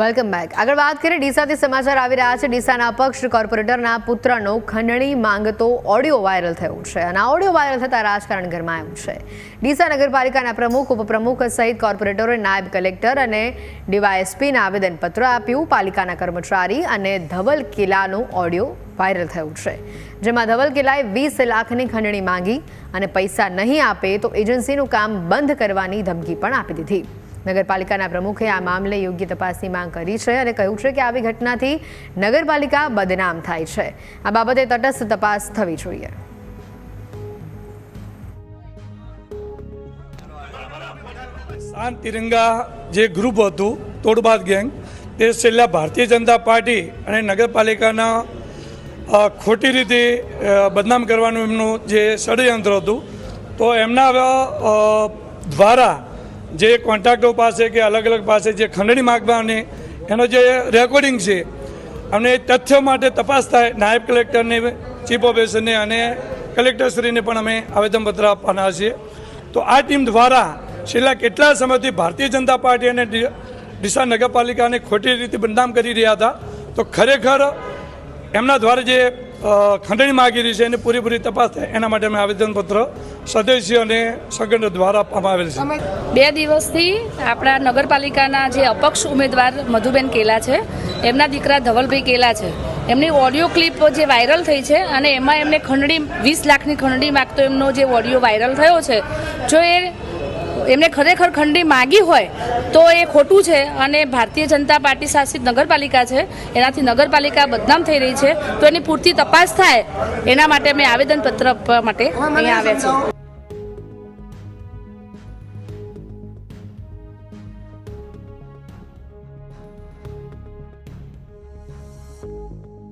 Welcome back. આગળ વાત કરીએ ડીસાથી સમાચાર આવી રહ્યા છે. ડીસાના અપક્ષ કોર્પોરેટરના પુત્રનો ખંડણી માંગતો ઓડિયો વાયરલ થયો છે અને આ ઓડિયો વાયરલ થતાં રાજકારણ ગરમાયું છે. ડીસા નગરપાલિકાના પ્રમુખ, ઉપપ્રમુખ સહિત કોર્પોરેટરોએ નાયબ કલેક્ટર અને ડીવાયએસપીને આવેદનપત્ર આપ્યું. પાલિકાના કર્મચારી અને ધવલ કિલ્લાનો ઓડિયો વાયરલ થયું છે. જેમાં ધવલ કિલ્લાએ વીસ લાખની ખંડણી માંગી અને પૈસા નહીં આપે તો એજન્સીનું કામ બંધ કરવાની ધમકી પણ આપી દીધી. નગરપાલિકાના પ્રમુખે આ મામલે યોગ્ય તપાસની માંગ કરી છે અને કહ્યું છે કે આવી ઘટનાથી નગરપાલિકા બદનામ થાય છે. આ બાબતે તટસ્થ તપાસ થવી જોઈએ. શાંત તિરંગા જે ગ્રુપ હતું, તોડબાદ ગેંગ તે છેલ્લા ભારતીય જનતા પાર્ટી અને નગરપાલિકાના ખોટી રીતે બદનામ કરવાનું એમનું જે ષડયંત્ર હતું, તો એમના દ્વારા જે કોન્ટ્રાક્ટો પાસે કે અલગ અલગ પાસે જે ખંડણી માગવાની, એનો જે રેકોર્ડિંગ છે અને એ તથ્યો માટે તપાસ થાય. નાયબ કલેક્ટરને ચીફ ઓફિસરને અને કલેક્ટરશ્રીને પણ અમે આવેદનપત્ર આપવાના છીએ. તો આ ટીમ દ્વારા છેલ્લા કેટલા સમયથી ભારતીય જનતા પાર્ટી અને ડીસા નગરપાલિકાને ખોટી રીતે બદનામ કરી રહ્યા હતા. તો ખરેખર એમના દ્વારા જે ખંડણી માગી રહી છે, એની પૂરેપૂરી તપાસ થાય. એના માટે અમે આવેદનપત્ર સદસ્ય અને સંગઠન દ્વારા આપવામાં આવેલ છે. બે દિવસથી આપણા નગરપાલિકાના જે અપક્ષ ઉમેદવાર મધુબેન કેલા છે, એમના દીકરા ધવલભાઈ કેલા છે. એમની ઓડિયો ક્લિપ જે વાયરલ થઈ છે અને એમાં એમને ખંડણી, વીસ લાખની ખંડણી માગતો એમનો જે ઓડિયો વાયરલ થયો છે, જો એ એમને ખરેખર ખંડણી માગી હોય તો એ ખોટું છે અને ભારતીય જનતા પાર્ટી શાસિત નગરપાલિકા છે એનાથી નગરપાલિકા બદનામ થઈ રહી છે તો એની પૂરતી તપાસ થાય એના માટે અમે આવેદનપત્ર આપવા માટે અહીંયા આવ્યા છીએ.